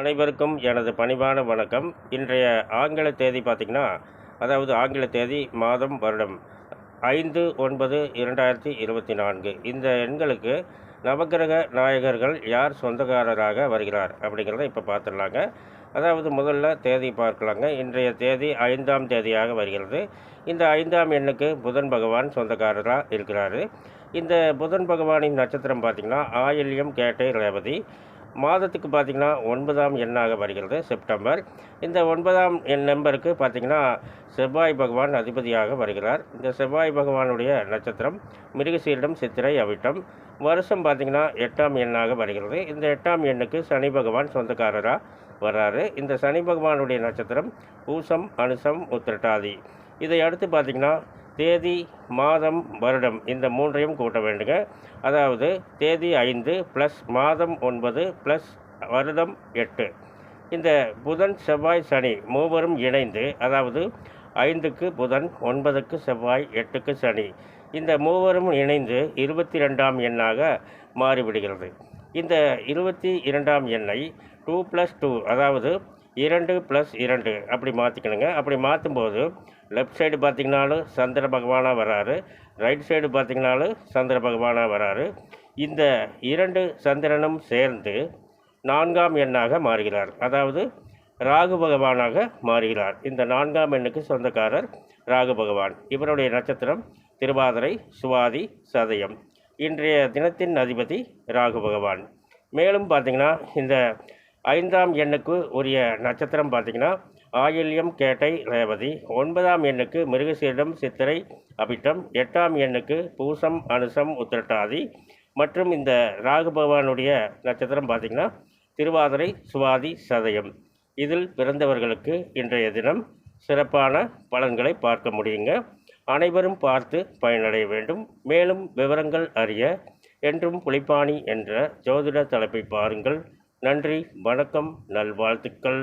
அனைவருக்கும் எனது பணிவான வணக்கம். இன்றைய ஆங்கில தேதி பார்த்திங்கன்னா அதாவது ஆங்கில தேதி மாதம் வருடம் ஐந்து ஒன்பது இரண்டாயிரத்தி இருபத்தி நான்கு. இந்த எண்களுக்கு நவக்கிரக நாயகர்கள் யார் சொந்தக்காரராக வருகிறார் அப்படிங்கிறத இப்போ பார்த்துடலாங்க. அதாவது முதல்ல தேதி பார்க்கலாங்க. இன்றைய தேதி ஐந்தாம் தேதியாக வருகிறது. இந்த ஐந்தாம் எண்ணுக்கு புதன் பகவான் சொந்தக்காரராக இருக்கிறார். இந்த புதன் பகவானின் நட்சத்திரம் பார்த்திங்கன்னா ஆயில்யம் கேட்டை ரேவதி. மாதத்துக்கு பார்த்திங்கன்னா ஒன்பதாம் எண்ணாக வருகிறது செப்டம்பர். இந்த ஒன்பதாம் எண் நம்பருக்கு பார்த்திங்கன்னா செவ்வாய் பகவான் அதிபதியாக வருகிறார். இந்த செவ்வாய் பகவானுடைய நட்சத்திரம் மிருகசீரிடம் சித்திரை அவிட்டம். வருஷம் பார்த்திங்கன்னா எட்டாம் எண்ணாக வருகிறது. இந்த எட்டாம் எண்ணுக்கு சனி பகவான் சொந்தக்காரராக வர்றாரு. இந்த சனி பகவானுடைய நட்சத்திரம் பூசம் அனுசம் உத்திரட்டாதி. இதை அடுத்து பார்த்திங்கன்னா தேதி மாதம் வருடம் இந்த மூன்றையும் கூட்ட வேண்டுங்க. அதாவது தேதி ஐந்து ப்ளஸ் மாதம் ஒன்பது ப்ளஸ் வருடம் எட்டு. இந்த புதன் செவ்வாய் சனி மூவரும் இணைந்து அதாவது ஐந்துக்கு புதன் ஒன்பதுக்கு செவ்வாய் எட்டுக்கு சனி இந்த மூவரும் இணைந்து இருபத்தி ரெண்டாம் எண்ணாக மாறிவிடுகிறது. இந்த இருபத்தி இரண்டாம் எண்ணை டூ ப்ளஸ் டூ அதாவது இரண்டு ப்ளஸ் இரண்டு. அப்படி மாற்றிக்கணுங்க அப்படி மாற்றும்போது லெஃப்ட் சைடு பார்த்திங்கனாலும் சந்திர பகவானாக வராரு. ரைட் சைடு பார்த்திங்கனாலும் சந்திர பகவானாக வராரு. இந்த இரண்டு சந்திரனும் சேர்ந்து நான்காம் எண்ணாக மாறுகிறார். அதாவது ராகு பகவானாக மாறுகிறார். இந்த நான்காம் எண்ணுக்கு சொந்தக்காரர் ராகு பகவான். இவருடைய நட்சத்திரம் திருவாதிரை சுவாதி சதயம். இன்றைய தினத்தின் அதிபதி ராகு பகவான். மேலும் பார்த்திங்கன்னா இந்த ஐந்தாம் எண்ணுக்கு உரிய நட்சத்திரம் பார்த்திங்கன்னா ஆயில்யம் கேட்டை ரேவதி. ஒன்பதாம் எண்ணுக்கு மிருகசீரிடம் சித்திரை அபிட்டம். எட்டாம் எண்ணுக்கு பூசம் அனுசம் உத்திரட்டாதி. மற்றும் இந்த ராகு பகவானுடைய நட்சத்திரம் பார்த்திங்கன்னா திருவாதிரை சுவாதி சதயம். இதில் பிறந்தவர்களுக்கு இன்றைய தினம் சிறப்பான பலன்களை பார்க்க முடியுங்க. அனைவரும் பார்த்து பயனடைய வேண்டும். மேலும் விவரங்கள் அறிய என்றும் புலிப்பாணி என்ற ஜோதிட தலைப்பை பாருங்கள். நன்றி வணக்கம் நல்வாழ்த்துக்கள்.